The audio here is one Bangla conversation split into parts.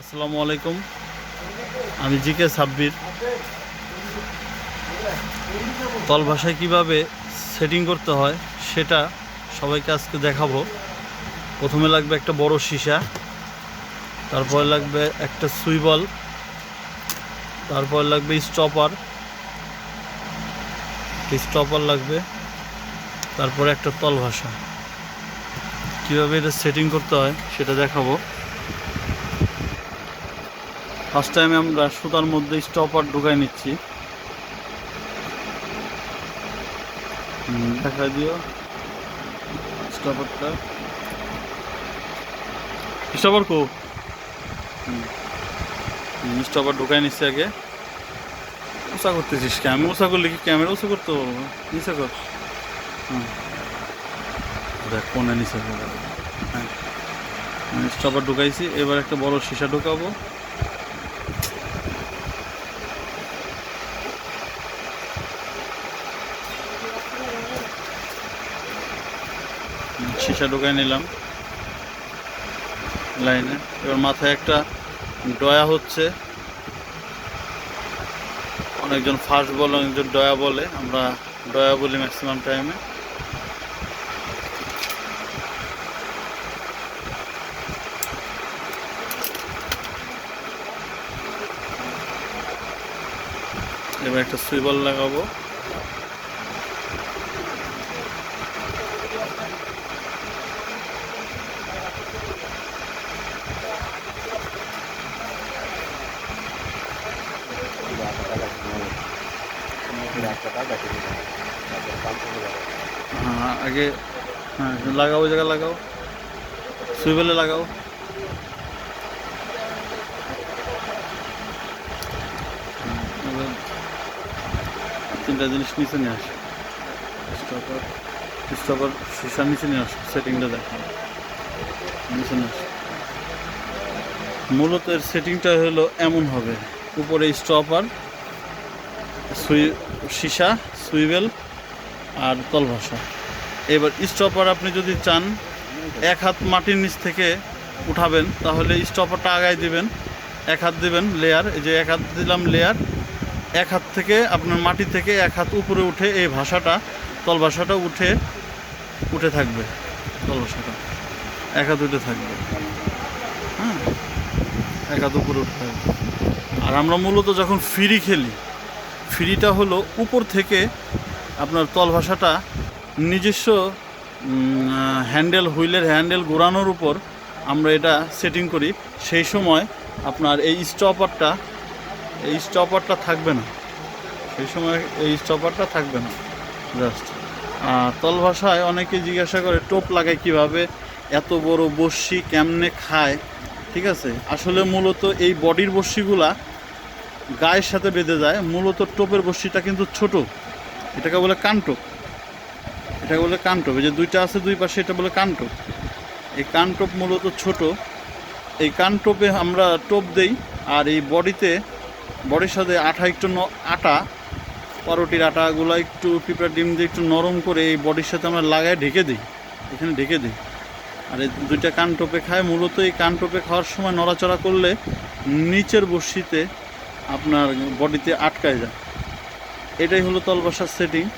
আসসালামু আলাইকুম। আমি জি কে সাব্বির তল ভাষায় কীভাবে সেটিং করতে হয় সেটা সবাইকে আজকে দেখাবো। প্রথমে লাগবে একটা বড় সীসা, তারপরে লাগবে একটা সুইবল তারপর লাগবে স্টপার স্টপার লাগবে, তারপরে একটা তল ভাষা। কীভাবে এটা সেটিং করতে হয় সেটা দেখাবো। ফার্স্ট টাইমে আমরা সুতার মধ্যে স্টপার ঢুকাই নিচ্ছি। দেখা দিও। স্টপারটা স্টপার কো? স্টপার ঢুকাই নিচ্ছি আগে। উষা করতেছিস কে আমি উষা করলে কি ক্যামেরা উষা করতে পারব? নিচে কর। হুম। দেখ কোনে নিচে কর। হ্যাঁ। স্টপার ঢুকাইছি, এবার একটা বড় সীসা ঢুকাবো। সীসা ঢুকাই নিলাম লাইনে। এবার মাথায় একটা ডয়া হচ্ছে। অনেকজন ফার্স্ট বলে, অনেকজন ডয়া বলে। আমরা ডয়া বলি ম্যাক্সিমাম টাইমে এবার একটা সুইবল লাগাবো। হ্যাঁ আগে হ্যাঁ লাগাও, ওই জায়গায় লাগাও। সুইবেলে লাগাও। এবার তিনটা জিনিস নিচে নিয়ে আসো। স্টপার স্টপার সিসার নিচে নিয়ে আসো, সেটিংটা দেখো। নিচে নিয়ে আসো। মূলত এর সেটিংটা হলো এমন হবে, উপরে স্টপার সুই সীসা, সুইবেল আর তলভাষা। এবার স্টপার আপনি যদি চান, এক হাত মাটির নিচ থেকে উঠাবেন, তাহলে স্টপারটা আগায় দিবেন, এক হাত দিবেন লেয়ার এই যে এক হাত দিলাম লেয়ার এক হাত থেকে আপনার মাটি থেকে এক হাত উপরে উঠে এই ভাষাটা তল ভাষাটা উঠে উঠে থাকবে তল ভাষাটা এক হাত উঠে থাকবে। হ্যাঁ? এক হাত উপরে উঠে থাকবে। আর আমরা মূলত যখন ফ্রি খেলি ফ্রিটা হলো উপর থেকে আপনার তল ভাষাটা নিজস্ব হ্যান্ডেল, হুইলের হ্যান্ডেল ঘোরানোর উপর আমরা এটা সেটিং করি। সেই সময় আপনার এই স্টপারটা এই স্টপারটা থাকবে না। সেই সময় এই স্টপারটা থাকবে না। জাস্ট তল ভাষায় অনেকে জিজ্ঞাসা করে, টোপ লাগায় কীভাবে? এত বড় বর্ষি কেমনে খায়? ঠিক আছে? আসলে মূলত এই বডির বর্ষিগুলা গায়ের সাথে বেঁধে যায়, মূলত টোপের বর্ষিটা কিন্তু ছোট। এটাকে বলে কানটোপ এটাকে বলে কানটোপ এই যে দুইটা আছে দুই পাশে, এটা বলে কানটোপ এই কানটোপ মূলত ছোট। এই কানটোপে আমরা টোপ দেই, আর এই বডিতে, বডির সাথে আঠা একটু আটা পাউরুটির আটাগুলো একটু পিঁপড়া ডিম দিয়ে একটু নরম করে এই বডির সাথে আমরা লাগায় ঢেকে দিই। এখানে ঢেকে দিই। আর এই দুইটা কানটোপে খায়। মূলত এই কানটোপে খাওয়ার সময় নড়াচড়া করলে নিচের বর্ষিতে আপনার বডিতে আটকায় যায়। এটাই হলো তলবাসার সেটিং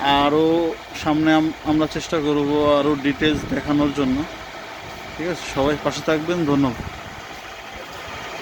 আরও সামনে আম- আমরা চেষ্টা করব আরও ডিটেলস দেখানোর জন্য। ঠিক আছে? সবাই পাশে থাকবেন। ধন্যবাদ।